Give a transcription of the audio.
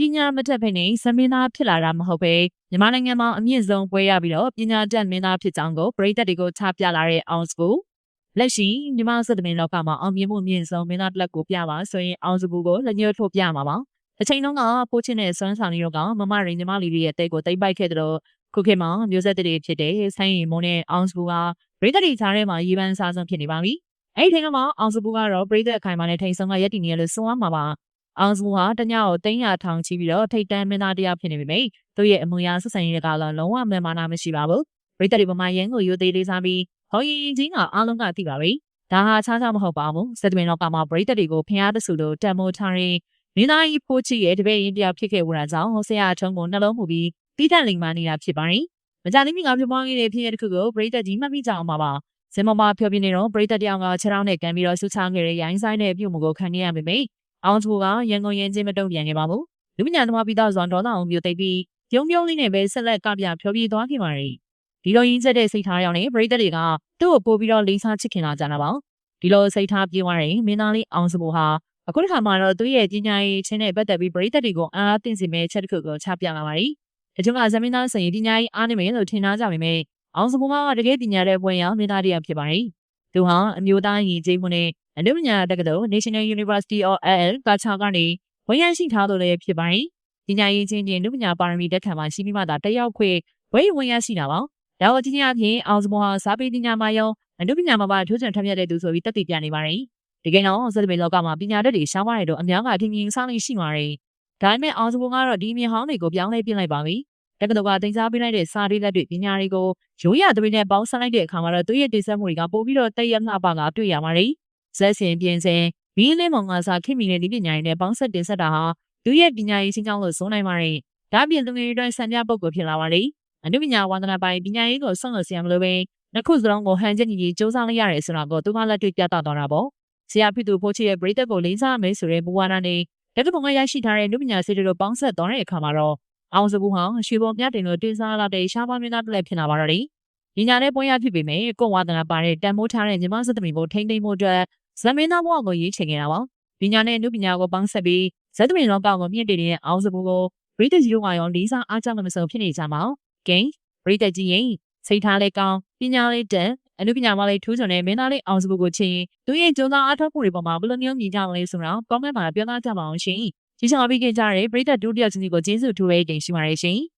ကြီးညာမတက်ဖိနေဇမင်းသားဖြစ်လာတာမဟုတ်ပဲမြန်မာနိုင်ငံမှာအမြင့်ဆုံးပွဲရပြီးတော့ပညာတတ်မင်းသားဖြစ်ကြောင်းကိုပြည်သက်တွေကိုချပြလာတဲ့အောင်စကူလက်ရှိမြန်မာစစ်တမင်လောကမှာအောင်မြင်မှုအမြင့်ဆုံးမင်းသားတစ်လက်ကိုပြပါဆိုရင်အောင်စကူကိုလက်ညှိုးထိုးပြမှာပါအချိန်တုန်းကပိုးချင်းတဲ့စွမ်းဆောင်နေတော့ကမမရင်းညီမလေးတွေရဲ့တဲ့ကိုတိတ်ပိုက်ခဲ့တဲ့တော့ခုခေတ်မှာမျိုးဆက်တွေဖြစ်တဲ့ဆိုင်းရီမုံနဲ့အောင်စကူကပြည်သက်တွေခြားထဲမှာရေပန်းစားဆုံးဖြစ်နေပါပြီအဲ့ဒီချိန်ကမှအောင်စကူကတော့ပြည်သက်အခိုင်အမာနဲ့ထိန်ဆုံးကရက်တည်နေရလို့ဆိုရမှာပါ အောင်စုဟာတညကိုတင်းရထောင်ချီပြီးတော့ထိတ်တန်းမင်းသားတရားဖြစ်နေပြီမိသူ့ရဲ့အမူအရာဆက်ဆံရေးကလည်းလုံးဝမမာနာမရှိပါဘူးပရိသတ်တွေပမာရန်ကိုယူသေးလေးစားပြီးဟောရင်ရင်ချင်းကအားလုံးကသိပါပြီဒါဟာခြားခြားမဟုတ်ပါဘူးစက်တမင်တော့ကမှပရိသတ်တွေကိုဖျားတဆူလို့တန်မိုးထားရင်မင်းသားကြီးဖိုးချီရဲ့တပည့်ရင်တရားဖြစ်ခဲ့ဝတာကြောင့်ဟိုဆရာအထုံးကိုနှလုံးမူပြီးတီးတန့်လိမ်မာနေတာဖြစ်ပါရင်မကြသေးမီကပြပွားခဲ့တဲ့ဖြစ်ရတဲ့ခုကိုပရိသတ်ကြီးမှတ်မိကြအောင်ပါပါစင်မမဖြောပြနေတော့ပရိသတ်တယောက်ကခြေထောက်နဲ့ကန်ပြီးတော့ဆူချခဲ့တဲ့ရိုင်းဆိုင်တဲ့ပြုတ်မှုကိုခံနေရမိမိ အောင်သူကရန်ကုန်ရင်းချင်းမတုံ့ပြန်ခဲ့ပါဘူးလူပညာသမားပြီးသားစွာဒေါသအောင်မျိုးသိပ်ပြီးပြုံးပြုံးလေးနဲ့ပဲဆက်လက်ကပြဖြောပြသွားခဲ့ပါရီဒီလိုရင်းချက်တဲ့စိတ်ထားရောင်းနေပရိသတ်တွေကသူ့ကိုပို့ပြီးတော့လေးစားချစ်ခင်လာကြတာပါဒီလိုစိတ်ထားပြေးသွားရင်မင်းသားလေးအောင်စဖို့ဟာအခုတစ်ခါမှတော့သူ့ရဲ့ပညာရေးချင်းနဲ့ပတ်သက်ပြီးပရိသတ်တွေကိုအားအသင့်စီမဲ့ချက်တစ်ခုကိုချပြလာပါရီအကျုံးကဇမင်းသားဆိုရင်ပညာရေးအားနေမယ်လို့ထင်ထားကြပေမဲ့အောင်စဖို့ကတကယ်ပညာတဲ့ပွင့်ရောမင်းသားတရားဖြစ်ပါရီ သူဟာအမျိုးသားရည်ကြီးမှုနဲ့အနုပညာတက္ကသိုလ် National University of LL ကချာကနေဝန်ရရှိထားလို့လည်းဖြစ်ပါတယ်။ပညာရေးချင်းချင်းအနုပညာပါရမီတက်ခံမှာရှိပြီးမှသာတက်ရောက်ခွင့်ဝေးဝန်ရရှိတာပါ။ဒါတော့ဒီနေ့အပြင်အောင်စမောဟာစာပေပညာမှာရောအနုပညာမှာပါထိုးချံထမျက်တဲ့သူဆိုပြီးတက်တည်ပြနေပါတယ်။ဒီကိန်းတော့စက်တပင်လောကမှာပညာတတ်တွေရှားပါတယ်တော့အများကအထင်မြင်ဆောင်နေရှိပါတယ်။ဒါပေမဲ့အောင်စမောကတော့ဒီမြင်ဟောင်းတွေကိုပြောင်းလဲပြလိုက်ပါပြီ။ တက္ကသိုလ်ကတင်စားပေးလိုက်တဲ့စာရေးလက်တွေပညာတွေကိုရိုးရသွေးနဲ့ပေါင်းစပ်လိုက်တဲ့အခါမှာတော့သူ့ရဲ့တင်ဆက်မှုတွေကပို့ပြီးတော့တည့်ရမှပါကတွေ့ရပါတယ်။ဇက်စင်ပြင်စင်မီးလင်းမောင်ကစားခင်မီနဲ့ဒီပညာရေးနဲ့ပေါင်းဆက်တင်ဆက်တာဟာသူရဲ့ပညာရေးချင်းကြောင့်လို့ဆိုနိုင်ပါတယ်။ဒါပြင်လူငယ်တွေအတွက်ဆံပြပုတ်ကိုဖြစ်လာပါလေ။အနုပညာဝါသနာပိုင်းပညာရေးကိုဆုံးလို့ဆရာမလို့ပဲနှစ်ခုစလုံးကိုဟန်ချက်ညီညီစူးစမ်းလိုက်ရတယ်ဆိုတာကိုသူကလက်တွေ့ပြသသွားတာပေါ့။ဆရာဖြစ်သူဖိုးချီရဲ့ပရိသတ်ကိုလေးစားမယ်ဆိုတဲ့ဘဝနာနဲ့တက္ကသိုလ်ကရရှိထားတဲ့နုပညာစေတို့ပေါင်းဆက်သွားတဲ့အခါမှာတော့ အောင်စပူဟာရွှေပေါ်မြတ်တင်လို့တင်စားလာတဲ့ရှားပါမင်းသားတစ်လက်ဖြစ်လာပါတော့တယ်။ညီညာနဲ့ပွဲရဖြစ်ပေမဲ့ကိုဝါသနာပါတဲ့တန်မိုးထားတဲ့ညီမစသမီကိုထိမ့်သိမ့်မှုအတွက်ဇမင်းသားဘဝကိုရေးချင်ခဲ့တာပါ။ပညာနဲ့အမှုပညာကိုပေါင်းဆက်ပြီးဇသမင်းလောကကိုမြင့်တင်တဲ့အောင်စပူကိုဘရိတကြီးတို့ကရောလေးစားအားကြမမစုံဖြစ်နေကြမှာ။ဂိမ်းဘရိတကြီးရင်စိတ်ထားလေးကောင်းပညာလေးတက်အနုပညာမလေးထူးချွန်တဲ့မင်းသားလေးအောင်စပူကိုချင်းသူရဲ့ကြိုးစားအားထုတ်မှုတွေပေါ်မှာဘယ်လိုမျိုးမြင်ကြမလဲဆိုတော့ comment မှာပြောသားကြပါအောင်ရှင်။ ကြီးချော်ပြီးကြကြတဲ့ပရိသတ်ဒုတိယချင်းစီကိုကျေးဇူးထူးပဲတင်ရှိပါတယ်ရှင်။